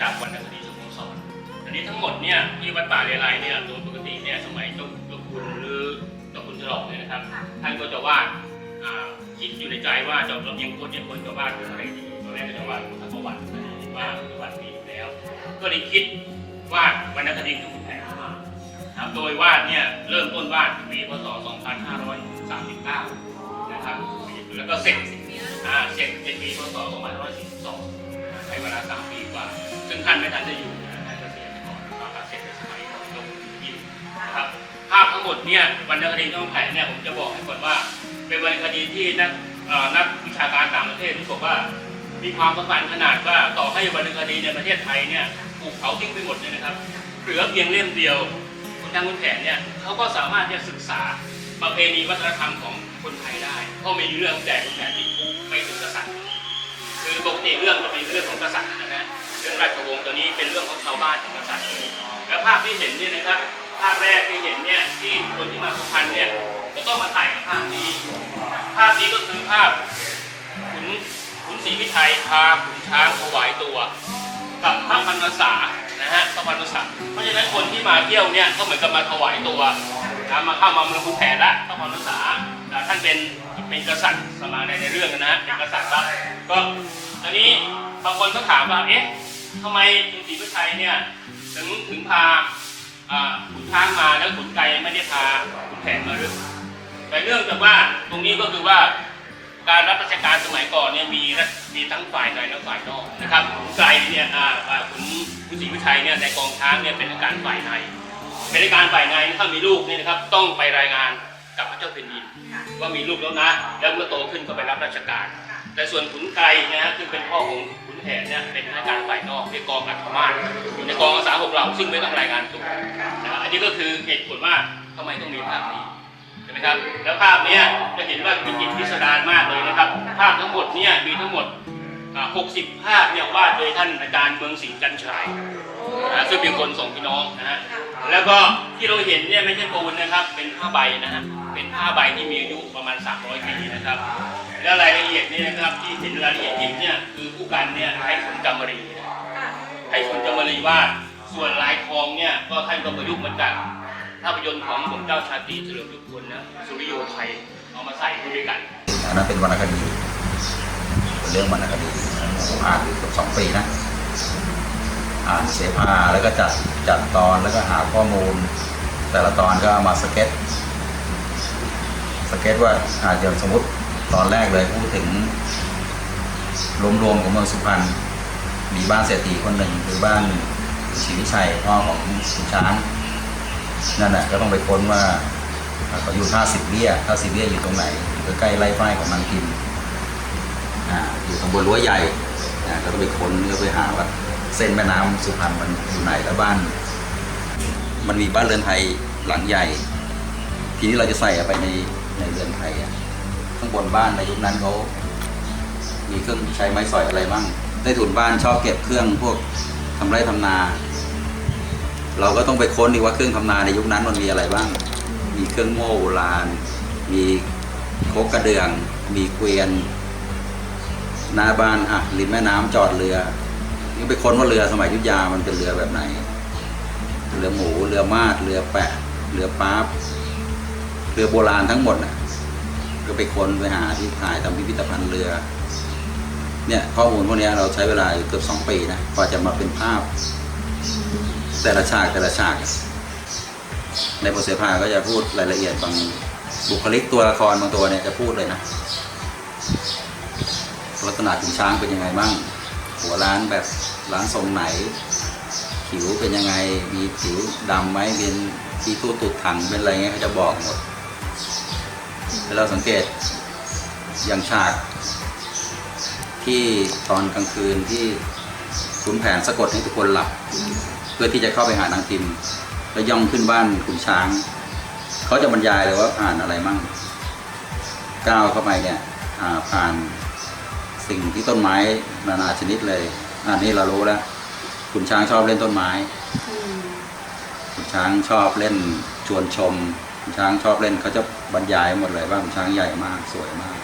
จากวรรณคดีสโมสรอันนี้ทั้งหมดเนี่ยที่วัดป่าเรไรเนี่ยโดยปกติเนี่ยสมัยเจ้าเจ้าคุณหรือเจ้าคุณฉลองเนี่ยนะครับท่านก็จะวาดอ่าคิดอยู่ในใจว่าจะเราเพียงคนเนี่ยคนจะวาดเรื่องอะไรดีตอนแรกก็จะวาดพุทธประวัตินะว่าประวัติมีอยู่แล้ว ก็เลยคิดวาดวรรณคดีของคุณแผนขึ้นมานะครับโดยวาดเนี่ยเริ่มต้นวาดปีพศ 2539 นะครับแล้วก็เสร็จอ่าเสร็จในปีพศ 2542ใช้เวลา3ปีกว่า ซึ่งท่านไม่ทันจะอยู่นะท่านก็เสียไปก่อนแล้วก็เสร็จในสมัยของลงยิมนะครับภาพทั้งหมดเนี่ยวรรณคดีของแผนเนี่ยผมจะบอกให้ก่อนว่า เป็นวรรณคดีที่นักนักวิชาการต่างประเทศที่บอกว่ามีความสำคัญขนาดว่าต่อให้วรรณคดีในประเทศไทยเนี่ยถูกเผาทิ้งไปหมดเลยนะครับเหลือเพียงเล่มเดียวคุณทางคุณแผนเนี่ยเขาก็สามารถที่จะศึกษาประเพณีวัฒนธรรมของคนไทยได้เพราะมีเรื่องแต่คุณแผนติดคุกไปถึงกษัตริย์คือปกติเรื่องจะเป็นเรื่องของกษัตริย์นะฮะ เรื่องราชวงศ์ตัวนี้เป็นเรื่องของชาวบ้านของกษัตริย์แล้วภาพที่เห็นเนี่ยนะครับ ภาพแรกที่เห็นเนี่ยที่คนที่มาสุพรรณเนี่ยจะต้องมาถ่ายกับภาพนี้ ภาพนี้ก็คือภาพขุนขุนศรีวิชัยพาขุนช้างถวายตัว กับพระพันวษานะฮะพระพันวษาเพราะฉะนั้นคนที่มาเที่ยวเนี่ยก็เหมือนกับมาถวายตัวนะมาเข้ามาเมืองคุณแผนละพระพันวษาอ่าท่านเป็นเป็นกษัตริย์สมาในในเรื่องนะฮะเป็นกษัตริย์ละก็อันนี้บางคนก็ถามว่าเอ๊ะ ทำไมขุนศรีวิชัยเนี่ยถึงถึงพาขุนช้างมาแล้วขุนไกรไม่ได้พาขุนแผนมาหรือแต่เนื่องจากว่าตรงนี้ก็คือว่าการรับราชการสมัยก่อนเนี่ยมีมีทั้งฝ่ายในและฝ่ายนอกนะครับคุณไกรเนี่ยอ่าอ่าคุณคุณศรีวิชัยเนี่ยในกองช้างเนี่ยเป็นอาการฝ่ายในเป็นอาการฝ่ายในถ้ามีลูกเนี่ยนะครับต้องไปรายงานกับพระเจ้าแผ่นดินว่ามีลูกแล้วนะ แล้วเมื่อโตขึ้นก็ไปรับราชการ แต่ส่วนขุนไกรนะฮะซึ่งเป็นพ่อของขุนแผนเนี่ยเป็นอาการฝ่ายนอกในกองอัครมาศอยู่ในกองอาสาหกเหล่าซึ่งไม่ต้องรายงานตัวนะครับอันนี้ก็คือเหตุผลว่าทำไมต้องมีภาพนี้ใช่ไหมครับแล้วภาพเนี้ยจะเห็นว่ามีจิตพิสดารมากเลยนะครับ ภาพทั้งหมดเนี่ยมีทั้งหมดอ่า60 ภาพเนี่ยวาดโดยท่านอาจารย์เมืองสิงห์จันทรายนะซึ่งเป็นคนสองพี่น้องนะฮะแล้วก็ที่เราเห็นเนี่ยไม่ใช่ปูนนะครับ เป็นผ้าใบนะฮะเป็นผ้าใบที่มีอายุประมาณ 300 ปีนะครับ แล้วรายละเอียดเนี่ยนะครับที่เห็นรายละเอียดยิบเนี่ยคือผู้กันเนี่ยให้ผลจำรีนะให้ผลจำรีวาดส่วนลายทองเนี่ยก็ท่านก็ประยุกต์มาจากภาพยนตร์ของผมเจ้าชาตรีเฉลิมยุคลนะสุริโยไทยเอามาใส่ด้วยกันอันนั้นเป็นวรรณคดีเรื่องวรรณคดีอ่านเกือบสองปีนะอ่านเสภาแล้วก็จัดจัดตอนแล้วก็หาข้อมูล แต่ละตอนก็มาสเก็ตสเก็ตว่าอาจจะสมมติ ตอนแรกเลยพูดถึงรวมๆของเมืองสุพรรณมีบ้านเศรษฐีคนหนึ่งคือบ้านศรีวิชัยพ่อของคุณช้างนั่นแหละก็ต้องไปค้นว่าเขาอยู่ท่าสิบเบี้ยท่าสิบเบี้ยอยู่ตรงไหนอยู่ใกล้ไร่ฝ้ายของนางพิมอยู่ตำบลรั้วใหญ่อ่าก็ต้องไปค้นก็ไปหาว่าเส้นแม่น้ำสุพรรณมันอยู่ไหนแล้วบ้าน มันมีบ้านเรือนไทยหลังใหญ่ ทีนี้เราจะใส่ไปในในเรือนไทยอะ ข้างบนบ้านในยุคนั้นเขามีเครื่องใช้ไม้สอยอะไรบ้างใต้ถุนบ้านชอบเก็บเครื่องพวกทำไร่ทำนา เราก็ต้องไปค้นดีว่าเครื่องทำนาในยุคนั้นมันมีอะไรบ้าง มีเครื่องโม่โบราณ มีโคกกระเดือง มีเกวียน หน้าบ้านอะริมแม่น้ำจอดเรือ นี่ไปค้นว่าเรือสมัยยุธยามันเป็นเรือแบบไหน เรือหมู เรือมาดเรือแปะ เรือป๊าบ เรือโบราณทั้งหมดน่ะ ก็ไปค้นไปหาที่ถ่ายทำพิพิธภัณฑ์เรือ เนี่ยข้อมูลพวกนี้เราใช้เวลาเกือบสองปีนะกว่าจะมาเป็นภาพ แต่ละฉากแต่ละฉาก ในบทเสภาก็จะพูดรายละเอียดบางบุคลิกตัวละครบางตัวเนี่ยจะพูดเลยนะลักษณะขุนช้างเป็นยังไงบ้าง หัวร้านแบบร้านทรงไหน ผิวเป็นยังไง มีผิวดำไหมเป็นที่ตู้ตุดถังเป็นอะไรเงี้ยเขาจะบอกหมด แล้วเราสังเกตอย่างฉากที่ตอนกลางคืนที่ขุนแผนสะกดให้ทุกคนหลับ เพื่อที่จะเข้าไปหานางพิมพ์แล้วย่องขึ้นบ้านขุนช้าง เขาจะบรรยายเลยว่าผ่านอะไรมั่งก้าวเข้าไปเนี่ยอ่าผ่านสิ่งที่ต้นไม้นานาชนิดเลยอันนี้เรารู้แล้วคุณช้างชอบเล่นต้นไม้คุณช้างชอบเล่นชวนชม คุณช้างชอบเล่นเขาจะบรรยายหมดเลยว่าคุณช้างใหญ่มากสวยมาก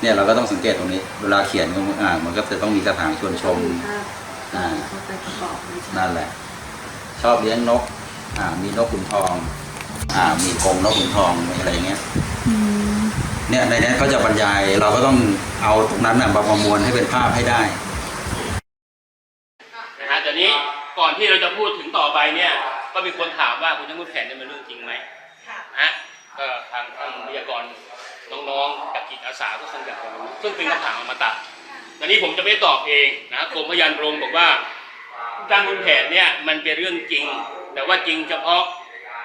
เนี่ยเราก็ต้องสังเกตตรงนี้ เวลาเขียนก็อ่ามันก็จะต้องมีกระถางชวนชมอ่าเข้าไปประกอบในฉากนั่นแหละ ชอบเลี้ยงนก อ่า มีนกขุนทอง อ่า มีกรงนกขุนทองมีอะไรอย่างเงี้ยเนี่ยในนี้เขาจะบรรยายเราก็ต้องเอาตรงนั้นน่ะมาประมวลให้เป็นภาพให้ได้นะฮะแต่นี้ก่อนที่เราจะพูดถึงต่อไปเนี่ย ก็มีคนถามว่าคุณทั้งคุณแผนเนี่ยมันเรื่องจริงไหมค่ะนะฮะก็ทางทางวิทยากรน้องๆจากจิตอาสาก็คงอยากจะรู้ซึ่งเป็นคำถามอมตะแต่นี้ผมจะไม่ตอบเองนะกรมพยานโรงบอกว่าการคุณแผนเนี่ยมันเป็นเรื่องจริง แต่ว่าจริงเฉพาะ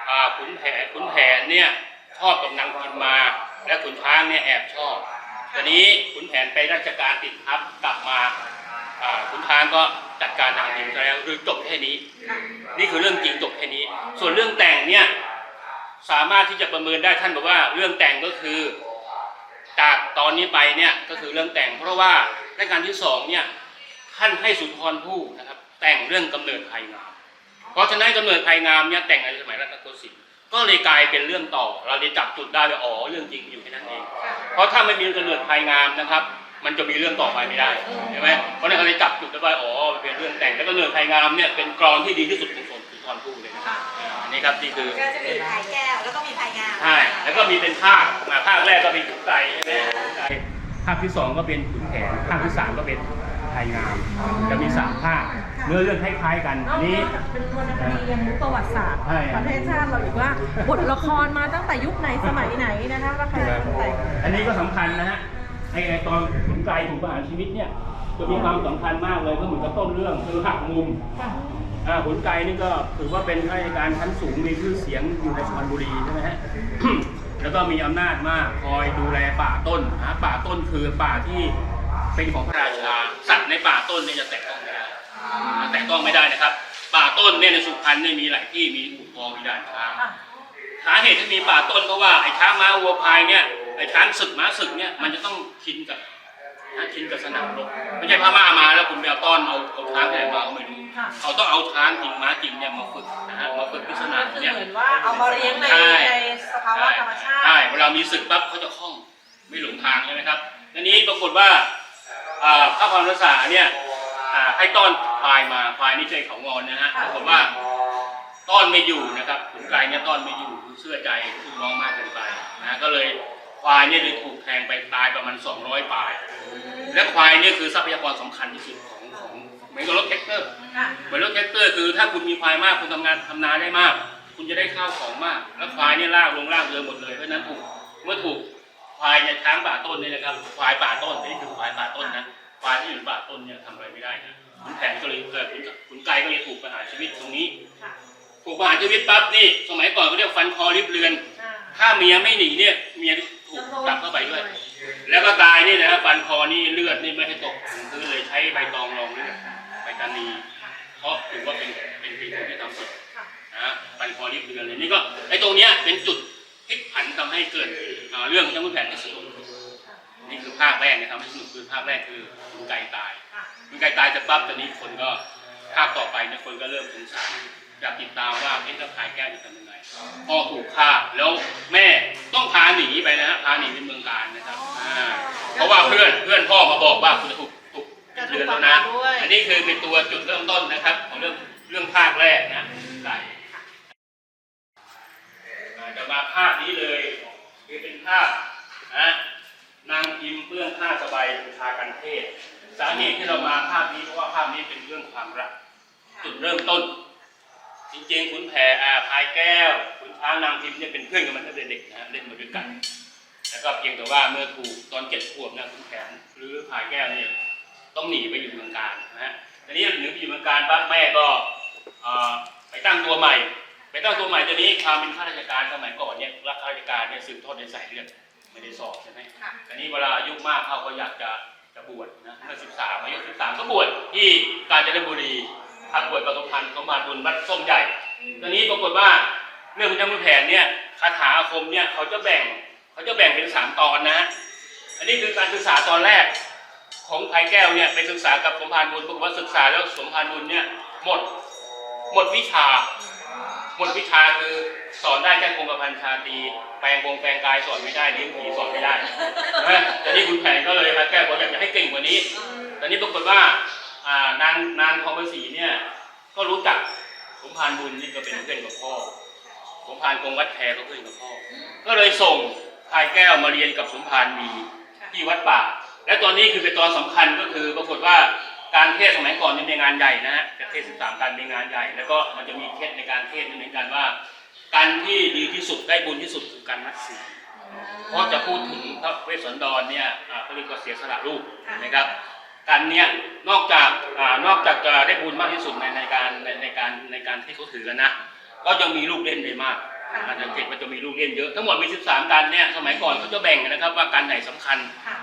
อ่าขุนแผนขุนแผนเนี่ยชอบกับนางพิมมา และขุนช้างเนี่ยแอบชอบตอนนี้ขุนแผนไปราชการติดทัพกลับมาอ่าขุนช้างก็ จัดการนางพิมซะแล้วคือจบแค่นี้ นี่คือเรื่องจริงจบแค่นี้ ส่วนเรื่องแต่งเนี่ยสามารถที่จะประเมินได้ท่านบอกว่าเรื่องแต่งก็คือ จากตอนนี้ไปเนี่ยก็คือเรื่องแต่ง เพราะว่าในการที่สองเนี่ยท่านให้สุนทรภู่นะครับ แต่งเรื่องกำเนิดภัยงาม เพราะฉะนั้นกำเนิดภัยงามเนี่ยแต่งในสมัยรัตนโกสินทร์ก็เลยกลายเป็นเรื่องต่อ เราเลยจับจุดได้ว่าอ๋อเรื่องจริงอยู่แค่นั้นเอง เพราะถ้าไม่มีกำเนิดภัยงามนะครับ มันจะมีเรื่องต่อไปไม่ได้ใช่ไหมเพราะฉะนั้นเขาเลยจับจุดได้ว่าอ๋อมันเป็นเรื่องแต่งแล้วก็กำเนิดภัยงามเนี่ยเป็นกรอนที่ดีที่สุดของสุนทรภู่เลยนะครับอ่าอันนี้ครับนี่คือก็จะมีพายแก้วแล้วก็มีพายงามใช่แล้วก็มีเป็นภาคมาภาคแรกก็เป็นขุนไก่ใช่ไหมขุนไก่ภาคที่สองก็เป็นขุนแผนภาคที่สามก็เป็นไทยงามจะมีสามภาคเนื้อเรื่องคล้ายๆกันนอกนี้จากเป็นวรรณคดียังรู้ประวัติศาสตร์ใช่ประเทศชาติเราอีกว่าบทละครมาตั้งแต่ยุคไหนสมัยไหนนะคะว่าใครเป็นคนแต่งอันนี้ก็สำคัญนะฮะ ไอ้ไอ้ตอนขุนไก่ถูกประหารชีวิตเนี่ยจะมีความสำคัญมากเลยก็เหมือนกับต้นเรื่องคือหักมุมอ่าขุนไกรนี่ก็ถือว่าเป็นข้าราชการชั้นสูงมีชื่อเสียงอยู่ในสุพรรณบุรีใช่ไหมฮะ แล้วก็มีอำนาจมากคอยดูแลป่าต้นนะป่าต้นคือป่าที่เป็นของพระราชาสัตว์ในป่าต้นเนี่ยจะแตะต้องไม่ได้แตะต้องไม่ได้นะครับ ป่าต้นเนี่ยในสุพรรณเนี่ยมีหลายที่มีอู่ทองมีด่านช้างสาเหตุที่มีป่าต้นเพราะว่าไอ้ช้างม้าวัวพายเนี่ย ไอ้ช้างศึกม้าศึกเนี่ยมันจะต้องชินกับนะชินกับสนามรบไม่ใช่พม่ามาแล้วคุณไปเอาต้อนเอาเอาช้างที่ไหนมาก็ไม่รู้ค่ะ เขาต้องเอาช้างจริงม้าจริงเนี่ยมาฝึกนะฮะมาฝึกที่สนามคือเนี่ย เหมือนว่าเอามาเลี้ยงในใช่ ในสภาวะธรรมชาติ ใช่เวลามีศึกปั๊บเขาจะคล่องไม่หลงทางใช่ไหมครับทีนี้ปรากฏว่าอ่าพระพรหมรักษาเนี่ยอ่าให้ต้อนพายมาพายนี่ใจเขางอนนะฮะปรากฏว่าต้อนไม่อยู่นะครับขุนไกรเนี่ยต้อนไม่อยู่คือเชื่อใจคือน้องมากเกินไปนะก็เลย ควายเนี่ยเลยถูกแทงไปตายประมาณ 200ปลาย และควายเนี่ยคือทรัพยากรสำคัญที่สุดของของเหมือนกับรถแท็กเตอร์ค่ะเหมือนรถแท็กเตอร์คือถ้าคุณมีควายมากคุณทำงานทำนาได้มาก คุณจะได้ข้าวของมาก แล้วควายเนี่ยลากลงลากเรือหมดเลยเพราะฉะนั้นถูกเมื่อถูกควายเนี่ยช้างป่าต้นเนี่ยนะครับควายป่าต้นนี่คือควายป่าต้นนะควายที่อยู่ในป่าต้นเนี่ยทำอะไรไม่ได้นะขุนแผนก็เลยเกิดขุนขุนไกรก็เลยถูกประหารชีวิตตรงนี้ค่ะถูกประหารชีวิตปั๊บนี่สมัยก่อนเขาเรียกฟันคอริบเรือนอ่าถ้าเมียไม่หนีเนี่ยเมีย ถูกจับเข้าไปด้วย แล้วก็ตายนี่นะฟันคอนี่เลือดนี่ไม่ให้ตกถึงพื้นเลยใช้ใบตองรองเลือดใบตานีเพราะถือว่าเป็นเป็นเป็นคนที่ทำผิดค่ะนะฮะฟันคอริบเรือนเลยนี่ก็ไอ้ตรงเนี้ยเป็นจุดพลิกผันทำให้เกิดอ่าเรื่องช่างมือแผ่นในสนุกนี่คือภาคแรกนะครับไม่สนุกคือภาคแรกคือคุณไก่ตายค่ะคุณไก่ตายจะปั๊บตอนนี้คนก็ภาคต่อไปเนี่ยคนก็เริ่มสงสาร อยากติดตามว่าเอ๊ะแล้วขายแก้วจะทำยังไงพ่อถูกฆ่าแล้วแม่ต้องพาหนีไปนะฮะพาหนีไปเมืองการนะครับอ่าเพราะว่าเพื่อนเพื่อนพ่อมาบอกว่าคุณจะถูกถูกจะถูเดืกอนปแล้ระวหานะรด้วยอันนี้คือเป็นตัวจุดเริ่มต้นนะครับ ของเรื่องเรื่องภาคแรกนะไก่อ่าจะมาภาคนี้เลยคือเป็นภาคนะนางพิมพ์เบื้องผ้าสบายบูชากันเทศ สาเหตุที่เรามาภาพนี้เพราะว่าภาพนี้เป็นเรื่องความรักจุดเริ่มต้น จริงๆขุนแผอาพายแก้วขุนช้างนางพิมพ์เนี่ยเป็นเพื่อนกันมาตั้งแต่เด็กนะฮะเล่นมาด้วยกัน แล้วก็เพียงแต่ว่าเมื่อถูกตอนเจ็ดขวบนะขุนแผนหรือพายแก้วเนี่ยต้องหนีไปอยู่เมืองการนะฮะทีนี้หนีไปอยู่เมืองการปั๊บแม่ก็เอ่อไปตั้งตัวใหม่ ไปตั้งตัวใหม่ทีนี้ความเป็นข้าราชการสมัยก่อนเนี่ยรักข้าราชการเนี่ยสืบทอดในสายเลือดไม่ได้สอบใช่ไหมค่ะทีนี้เวลาอายุมากเขาก็อยากจะจะบวชนะเมื่อสิบสามอายุสิบสามก็บวชที่กาญจนบุรี พักบวชกับสมพันธ์สมมาบุญวัดส้มใหญ่ ตอนนี้ปรากฏว่าเรื่องของเจ้าคุณแผนเนี่ยคาถาอาคมเนี่ยเขาจะแบ่งเขาจะแบ่งเป็นสามตอนนะฮะอันนี้คือการศึกษาตอนแรกของไผ่แก้วเนี่ยไปศึกษากับสมภารบุญปรากฏว่าศึกษาแล้วสมภารบุญเนี่ยหมดหมดวิชา หมดวิชาคือสอนได้แค่คงกระพันชาตรีแปลงวงแปลงกายสอนไม่ได้เลี้ยงผีสอนไม่ได้ใช่ไหมแต่นี่คุณแผนก็เลยมาแก้บอกอยากจะให้เก่งกว่านี้แต่นี่ปรากฏว่าอ่า นางนางทองประศรีเนี่ยก็รู้จักสมภารบุญนี่ก็เป็นเพื่อนกับพ่อสมภารกงวัดแพรก็เพื่อนกับพ่อ ก็เลยส่งพายแก้วมาเรียนกับสมภารมีที่วัดป่า และตอนนี้คือเป็นตอนสำคัญก็คือปรากฏว่าการเทศน์สมัยก่อนเนี่ยเป็นงานใหญ่นะฮะจะเทศสิบสามการเป็นงานใหญ่ แล้วก็มันจะมีเคล็ดในการเทศน์เหมือนกันว่า การที่ดีที่สุดได้บุญที่สุดคือการมัดสีเพราะจะพูดถึงพระเวสสันดรเนี่ยอ่าเขาเรียกว่าเสียสละลูกนะครับ การเนี้ยนอกจากอนอกจากจะได้บุญมากที่สุดในในการในในการในการที่เขาถือกันนะ ก็ยังมีลูกเล่นได้มากอาจารย์เจ็ดมันจะมีลูกเล่นเยอะทั้งหมดมี 13 การเนี่ยสมัยก่อนเขาจะแบ่งกันนะครับว่าการไหนสำคัญค่ะ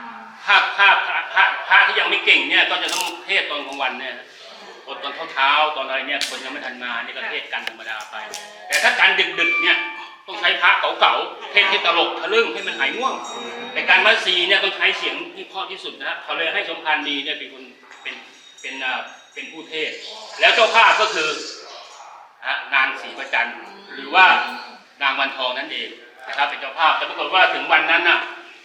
ถ้าถ้าพระพระพระที่ยังไม่เก่งเนี่ยก็จะต้องเทศตอนกลางวันเนี่ยตอนตอนเช้าตอนอะไรเนี่ยคนยังไม่ทันมานี่ก็เทศกันธรรมดาไป แต่ถ้าการดึกๆเนี่ย ต้องใช้พระเก่าๆเทศให้ตลกทะลึ่งให้มันหายง่วง แต่การมัดซีเนี่ยต้องใช้เสียงที่เพราะที่สุดนะเขาเลยให้สมภารดีเนี่ยเป็นคนเป็นเป็นอ่าเป็นผู้เทศ แล้วเจ้าภาพก็คืออะนางศรีประจันทร์หรือว่านางวันทองนั่นเองนะครับเป็นเจ้าภาพแต่ปรากฏว่าถึงวันนั้นน่ะ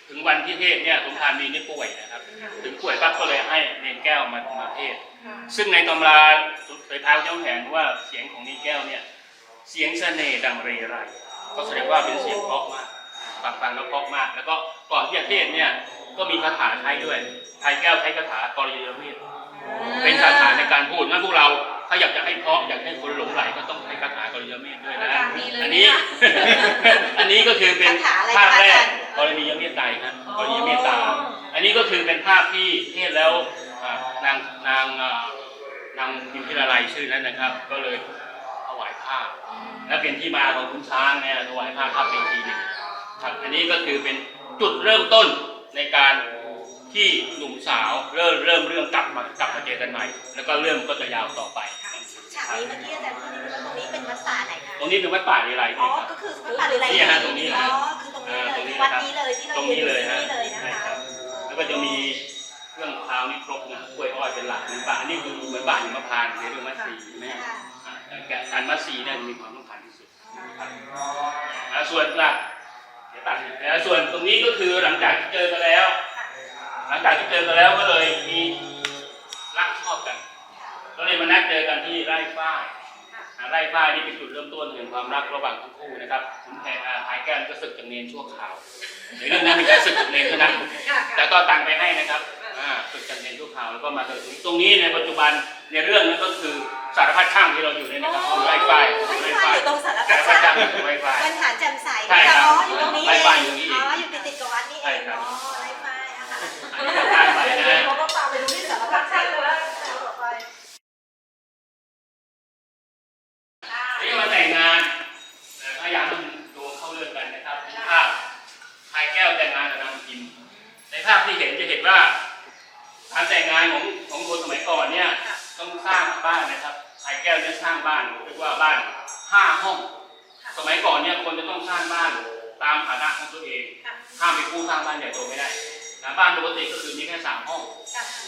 ถึงวันที่เทศเนี่ยสมภารดีนี่ป่วยนะครับ ถึงป่วยปั๊บก็เลยให้เนนแก้วมามาเทศ ซึ่งในตำราเคยพายเจ้าแผนว่าเสียงของเนนแก้วเนี่ยเสียงเสน่ห์ดังเรไร ก็แสดงว่าเป็นเสียงเพราะมากฟังฟังแล้วเพราะมาก แล้วก็ก่อนที่จะเทศเนี่ยก็มีคาถาใช้ด้วยพายแก้วใช้คาถากรณียเมตเป็นคาถาในการพูดงั้นพวกเราถ้าอยากจะให้เพราะอยากให้คนหลงไหลก็ต้องใช้คาถากรณียเมตด้วยนะดีเลยอันนี้เนี่ยอันนี้ก็คือเป็นคาถาอะไรภาพแรกคะอาจารย์กรณียเมตไตรครับกรณียเมตตา อันนี้ก็คือเป็นภาพที่เทศแล้วอ่านางนางอ่านางพิมพิลาไลยชื่อนั้นนะครับ ก็เลยถ วายผ้า และเป็นที่มาของคุณช้างเนี่ยถวายผ้าทับเป็นทีหนึ่งครับอันนี้ก็คือเป็นจุดเริ่มต้นในการที่หนุ่มสาวเริ่มเริ่มเรื่องกลับมากลับมาเจอกันใหม่ แล้วก็เรื่องก็จะยาวต่อไปฉากนี้เมื่อกี้อาจารย์พูดถึงว่าตรงนี้เป็นวัดป่าไหนคะ ตรงนี้เป็นวัดป่าลีไรอ๋อครับก็คือวัดป่าหรืออะไรนี่ฮะตรงนี้อ๋อ คือตรงนี้เลย วัดนี้เลยที่เราตรงอยู่นี้เลยที่ฮะนี่เลยนะใช่คะครับแล้วก็จะมีเครื่องคราวนี่ครบนะกล้วยอ้อยเป็นหลักเหมือนป่าอันนี้คือเหมือนป่าหิมพานต์ในเรื่องมัดสีใช่ไหมฮะค่ะอ่าแต่ การมัดสีเนี่ยมีความสำคัญที่สุดนะครับอ่าส่วนหลักเดี๋ยวตัดแล้วส่วนตรงนี้ก็คือหลังจากที่เจอกันแล้ว หลังจากที่เจอกันแล้วก็เลยมีรักชอบกัน ก็เลยมานัดเจอกันที่ไร่ฝ้ายอ่าไร่ฝ้ายนี่เป็นจุดเริ่มต้นแห่งความรักระหว่างทั้งคู่นะครับคุณแพรอ่าหายแก้วก็ศึกจากเนนชั่วคราวในเรื่องนั้นมีการศึกจากเนนเท่านั้นแต่ก็ตังค์ไปให้นะครับอ่าฝึกจากเรียนชั่วคราวแล้วก็มาถึงตรงนี้ในปัจจุบันในเรื่องนั้นก็คือ สารพัดช่างที่เราอยู่ในนะครับคือไวไฟไวไวไฟไฟอยู่ตรงสารสารพัพัดดช่าช่างงคือไวไฟปัญหาแจ่มใสใช่ครับอ๋ออยู่ตรงนี้ไวเองไฟอยู่นี่อ๋ออยู่ติดติดๆกับวัดนี่เอใช่งครับอ๋อไวไฟอะค่ะอันนี้ก็ตามไปนะฮะเราก็ตามไปดูที่สารพัดช่างเลยว่าต่อไป นี่มาแต่งงานเอ่อพยายามให้มันดูเข้าเรื่องกันนะครับภาพชายแก้วแต่งงานกับนางพิมพ์ในภาพที่เห็นจะเห็นว่าการแต่งงานของของคนสมัยก่อนเนี่ยต้อง สร้างบ้านนะครับชายแก้วเนี่ยสร้างบ้านเรียกว่าบ้านห้าห้อง สมัยก่อนเนี่ยคนจะต้องสร้างบ้านตามฐานะของตัวเองห้ามไปกู้สร้างบ้านใหญ่โตไม่ได้นะบ้านปกติก็คือมีแค่สามห้อง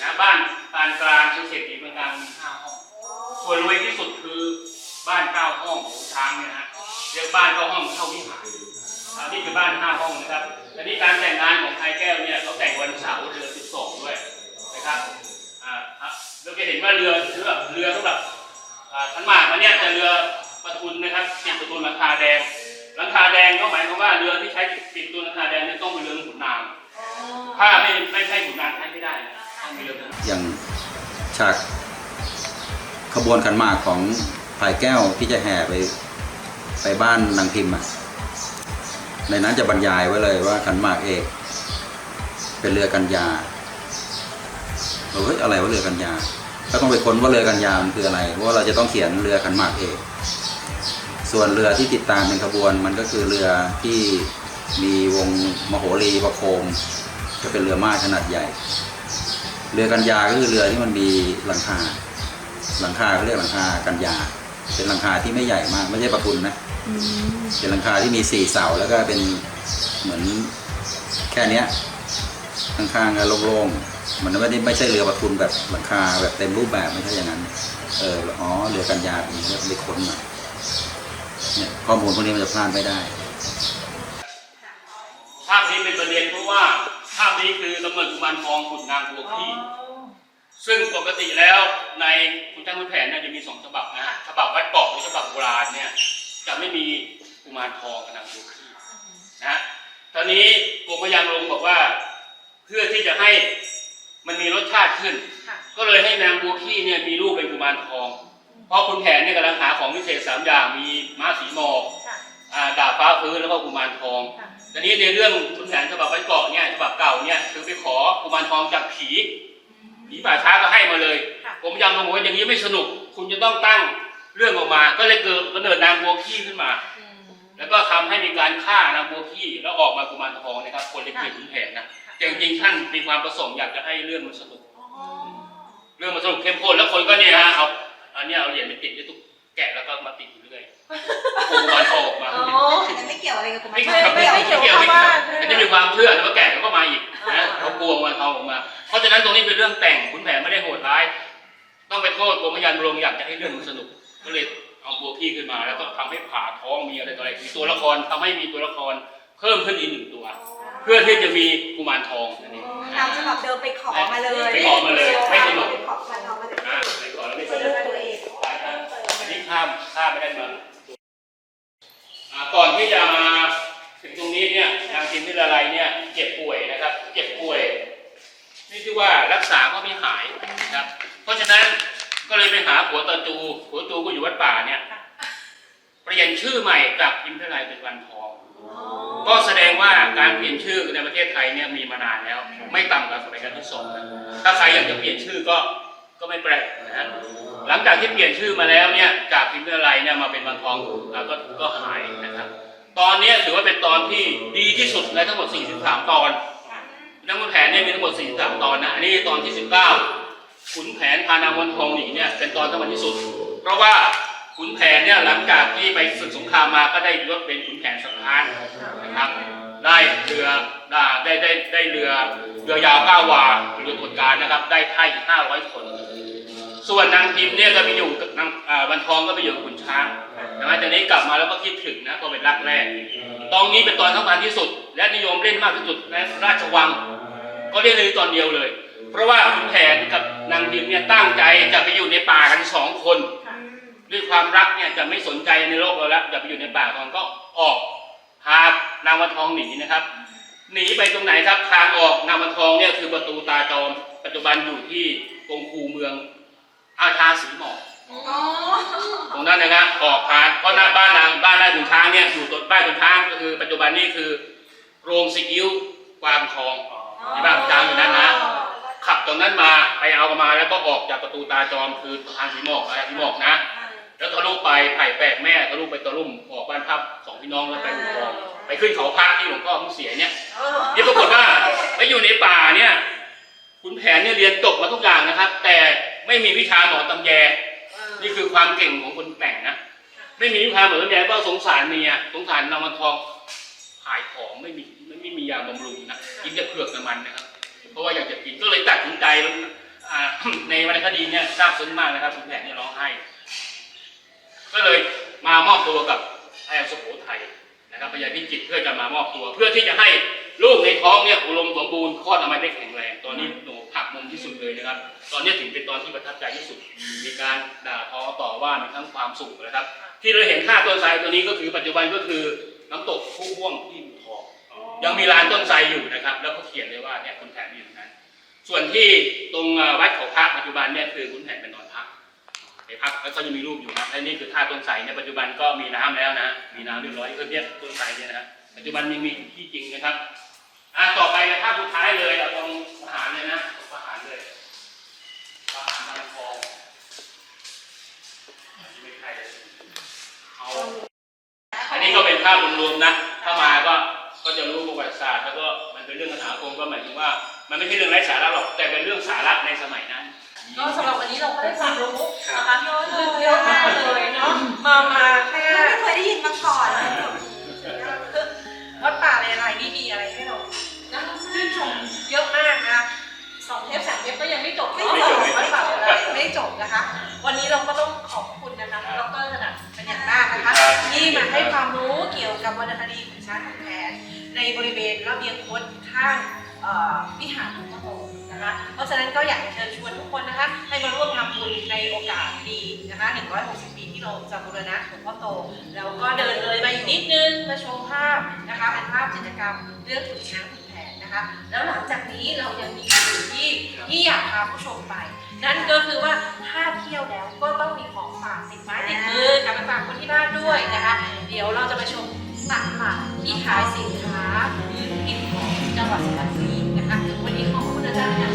นะบ้านปานกลางคือเศรษฐีปานกลางมีห้าห้อง ส่วนรวยที่สุดคือบ้านเก้าห้องของช้างเนี่ยนะฮะเรียกบ้านเก้าห้องเท่าวิหารอ่านี่คือบ้านห้าห้องนะครับและนี่การแต่งงานของไทยแก้วเนี่ยเขาแต่งวันเสาร์เรือสิบสองด้วยนะครับอ่าอะ เราจะเห็นว่าเรือเรือเรือสำหรับขันหมากอันเนี้ยจะเรือประทุนนะครับติดประทุนหลังคาแดงหลังคาแดงก็หมายความว่าเรือที่ใช้ติดตัวหลังคาแดงเนี่ยต้องเป็นเรือขุนนางถ้าไม่ไม่ใช่ขุนนางใช้ไม่ได้ต้องเรืออย่างฉากขบวนขันหมากของพายแก้วที่จะแห่ไปไปบ้านนางพิมพ์อะในนั้นจะบรรยายไว้เลยว่าขันหมากเอก เป็นเรือกัญญา เราเฮ้ยอะไรว่าเรือกัญญาก็ต้องไปค้นว่าเรือกัญญามันคืออะไรเพราะว่าเราจะต้องเขียนเรือขันหมากเอกส่วนเรือที่ติดตามเป็นขบวนมันก็คือเรือที่มีวงมโหรีประโคมจะเป็นเรือมากขนาดใหญ่ เรือกัญญาก็คือเรือที่มันมีหลังคา หลังคาเขาเรียกหลังคากัญญา เป็นหลังคาที่ไม่ใหญ่มากไม่ใช่ประทุนนะอืมเป็นหลังคาที่มีสี่เสาแล้วก็เป็นเหมือนแค่เนี้ย ข้างๆก็โล่งๆมันไม่ได้ไม่ใช่เรือประทุนแบบหลังคาแบบเต็มรูปแบบไม่ใช่อย่างนั้น เอออ๋อเรือกันยาเป็นอย่างนี้ไปค้นมาเนี่ยข้อมูลพวกนี้มันจะพลาดไม่ได้ภาพนี้เป็นประเด็นเพราะว่าภาพนี้คือกำเนิดกุมารทองขุนนางบัวขี้ซึ่งปกติแล้วในคุณจ้างคุณแผนเนี่ยจะมีสองฉบับนะฉบับวัดเกาะหรือฉบับโบราณเนี่ยจะไม่มีกุมารทองกับนางบัวขี้นะตอนนี้กรมพยานลงบอกว่า ที่จะให้มันมีรสชาติขึ้นค่ะก็เลยให้นางบัวขี้เนี่ยมีรูปเป็นกุมารทอง เพราะคุณแผนเนี่ยกำลังหาของพิเศษสามอย่างมีม้าสีหมอกค่ะอ่าดาบฟ้าฟื้นแล้วก็กุมารทองค่ะทีนี้ในเรื่องคุณแผนฉบับวัดเกาะเนี่ยฉบับเก่าเนี่ยคือไปขอกุมารทองจากผีผีป่าช้าก็ให้มาเลยค่ะผมยอมลงว่าอย่างนี้ไม่สนุก คุณจะต้องตั้งเรื่องออกมา ก็เลยเกิดกำเนิดนางบัวขี้ขึ้นมาอืมแล้วก็ทำให้มีการฆ่านางบัวขี้แล้วออกมากุมารทองนะครับ คนเลยเปลี่ยนขุนแผนนะ แต่จริงๆท่านมีความประสงค์อยากจะให้เรื่องมันสนุกอ๋อเรื่องมันสนุกเข้มข้นแล้วคนก็เนี่ยฮะเอาอันเนี้ยเอาเหรียญไปติดที่ตุ๊กแกะแล้วก็มาติดอยู่เรื่อยโกุมารทองออกมาอ๋ออันนั้นไม่เกี่ยวอะไรกับกุมารไม่ทเกี่อยวงไม่ไม่เกี่เกี่ยยววไม่เกี่ยวไม่เกี่ยวมันจะมีความเชื่อแล้วก็แกะแล้วก็มาอีกนะเขากลัวมันเอาออกมา เพราะฉะนั้นตรงนี้เป็นเรื่องแต่งขุนแผนไม่ได้โหดร้าย ต้องไปโทษกรมพยานโรงอยากจะให้เรื่องมันสนุกก็เลยเอาบัวพี่ขึ้นมาแล้วก็ทำให้ผ่าท้องมีอะไรต่ออะไรมีตัวละครทำให้มีตัวละคร เพิ่มขึ้นอีกหนึ่งตัว เพื่อที่จะมีกุมารทองนั่นเองตามฉบับเดิมไปขอมาเลยไปขอมาเลยไม่สนุกไปขอมาเอามาเลยอ่าไปก่อนแล้วไม่สเลืนุอกกตัวเองอันนี้ข้ามข้ามไม่ได้มาอ่าก่อนที่จะมาถึงตรงนี้เนี่ยนางทิมพิลาไลเนี่ยเจ็บป่วยนะครับ เจ็บป่วยนี่คือว่ารักษาก็ไม่หายนะครับ เพราะฉะนั้นก็เลยไปหาผัวตาจูผัวจูก็อยู่วัดป่าเนี่ยเปลี่ยนชื่อใหม่จากพิมพิลาไลเป็นวันทอง ก็แสดงว่าการเปลี่ยนชื่อในประเทศไทยเนี่ยมีมานานแล้ว ไม่ต่ำกว่าสมัยการที่สองนะถ้าใครอยากจะเปลี่ยนชื่อก็ก็ไม่แปลกนะฮะหลังจากที่เปลี่ยนชื่อมาแล้วเนี่ยจากพิมพ์อะไรเนี่ยมาเป็นวันทองก็ก็หายนะครับ ตอนนี้ถือว่าเป็นตอนที่ดีที่สุดในทั้งหมด 43 ตอนนักขุนแผนเนี่ยมีทั้งหมด 43 ตอนนะอันนี้ตอนที่ 19ขุนแผนพานางวันทองหนีเนี่ยเป็นตอนที่มันที่สุด เพราะว่า ขุนแผนเนี่ยหลังจากที่ไปศึกสงครามมาก็ได้ยศเป็นขุนแผนสถานนะครับ ได้เรือได้ได้ได้เรือเรือยาวเก้าวาเรือตรวจการนะครับ ได้ไพ่ห้าร้อยคน ส่วนนางพิมเนี่ยก็ไปอยู่กับนางบันทองก็ไปอยู่กับขุนช้างนะฮะจากนี้กลับมาแล้วก็คิดถึงนะก็เป็นรักแรก ตอนนี้เป็นตอนสำคัญที่สุด และนิยมเล่นมากที่สุดในราชวัง ก็เล่นเลยตอนเดียวเลย เพราะว่าขุนแผนกับนางพิมเนี่ยตั้งใจจะไปอยู่ในป่ากันสองคน ด้วยความรักเนี่ยจะไม่สนใจในโลกเราแล้วจะไปอยู่ในป่าตอนก็ออกพานางวันทองหนีนะครับ หนีไปตรงไหนครับทางออกนางวันทองเนี่ยคือประตูตาจอม ปัจจุบันอยู่ที่ตรงคูเมืองอาชาสีหมอกอ๋อตรงนั้นนะครับออกผ่านเพราะหน้าบ้านนางบ้านนายขุนช้างเนี่ยอยู่ตรงบ้านขุนช้างก็คือ ปัจจุบันนี่คือโรงซีอิ๊วกวางทองที่บ้านขุนช้างอยู่นั่นนะขับตรงนั้นมาไปเอามาแล้วก็ออกจากประตูตาจอมคือทางสีหมอกอาชาสีหมอกนะ แล้วทะลุไปไผ่แปลกแม่ทะลุไปตะลุ่มออกบ้านพับสองพี่น้องแล้วไปบุญทองไปขึ้นเขาพระที่หลวงพ่อเพิ่งเสียเนี่ยนี่ปรากฏว่าไปอยู่ในป่าเนี่ยคุณแผนเนี่ยเรียนจบมาทุกอย่างนะครับ แต่ไม่มีวิชาหมอตำแย นี่คือความเก่งของคนแต่งนะไม่มีวิชาหมอตำแยก็สงสารเมียสงสารนางวันทองขายของไม่มีไม่ไม่มียาบำรุงนะกินแต่เผือกน้ำมันนะครับ เพราะว่าอยากจะกินก็เลยตัดสินใจอ่าในวรรณคดีเนี่ยทราบซึ้งมากนะครับคุณแผนเนี่ยร้องไห้ ก็เลยมามอบตัวกับไอ้สุโขทัยนะครับพญาพิจิตเพื่อจะมามอบตัว เพื่อที่จะให้ลูกในท้องเนี่ยอุดมสมบูรณ์คลอดออกมาได้แข็งแรงตอนนี้หนูหักมุมที่สุดเลยนะครับ ตอนนี้ถึงเป็นตอนที่ประทับใจที่สุด มีการด่าทอต่อว่ามีทั้งความสุขนะครับ ที่เราเห็นท่าต้นไทรตัวนี้ก็คือปัจจุบันก็คือน้ำตกผู้พ่วงที่ทองยังมีลานต้นไทรอยู่นะครับ แล้วก็เขียนเลยว่าเนี่ยคุณแผนอยู่ตรงนั้น ส่วนที่ตรงวัดเขาพระปัจจุบันเนี่ยคือคุณแผนเป็นนอนพัก ไปพักแล้วก็ยังมีรูปอยู่นะและนี่คือท่าต้นไทรในปัจจุบันก็มีน้ำแล้วนะ มีน้ำเรียบร้อยคือเนี่ยต้นไทรเนี่ยนะปัจจุบันยังมีที่จริงนะครับอะต่อไปนะภาพสุดท้ายเลยเอาตรงทหารเลยนะทหารเลยทหารนำทองอันนี้ไม่ใช่เลยเอาอันนี้ก็เป็นภาพรวมๆนะ ถ้ามาก็ก็จะรู้ประวัติศาสตร์แล้วก็มันเป็นเรื่องคาถาอาคมก็หมายถึงว่า มันไม่ใช่เรื่องไร้สาระหรอกแต่เป็นเรื่องสาระในสมัยนั้น ก็สำหรับวันนี้เราก็ได้ความรู้นะคะเยอะเลยเยอะมากเลยเนาะมามาแค่ไม่เคยได้ยินมาก่อนวัดป่าอะไรอะไรนี่มีอะไรให้เรานะชื่นชมเยอะมากนะสองเทปสามเทปก็ยังไม่จบเนาะวัดป่าอะไรไม่จบนะคะ วันนี้เราก็ต้องขอบคุณนะคะดรขนาดเป็นอย่างมากนะคะที่มาให้ความรู้เกี่ยวกับวรรณคดีของช้างแผนในบริเวณระเบียงคดข้างวิหารหลวงพ่อโต นะคะ เพราะฉะนั้นก็อยากจะเชิญชวนทุกคนนะคะให้มาร่วมทำบุญในโอกาสดีนะคะ 160 ปีที่เราจะบูรณะหลวงพ่อโต แล้วก็เดินเลยมาอีกนิดนึงมาชมภาพนะคะเป็นภาพจิตรกรรมเรื่องขุนช้างขุนแผนนะคะ แล้วหลังจากนี้เรายังมีสิ่งที่ที่อยากพาผู้ชมไป นั่นก็คือว่าถ้าเที่ยวแล้วก็ต้องมีของฝากติดไม้ติดมือกลับไปฝากคนที่บ้านด้วยนะคะ เดี๋ยวเราจะไปชมตลาดที่ขายสินค้าพื้นถิ่นของจังหวัดสุพรรณบุรี thank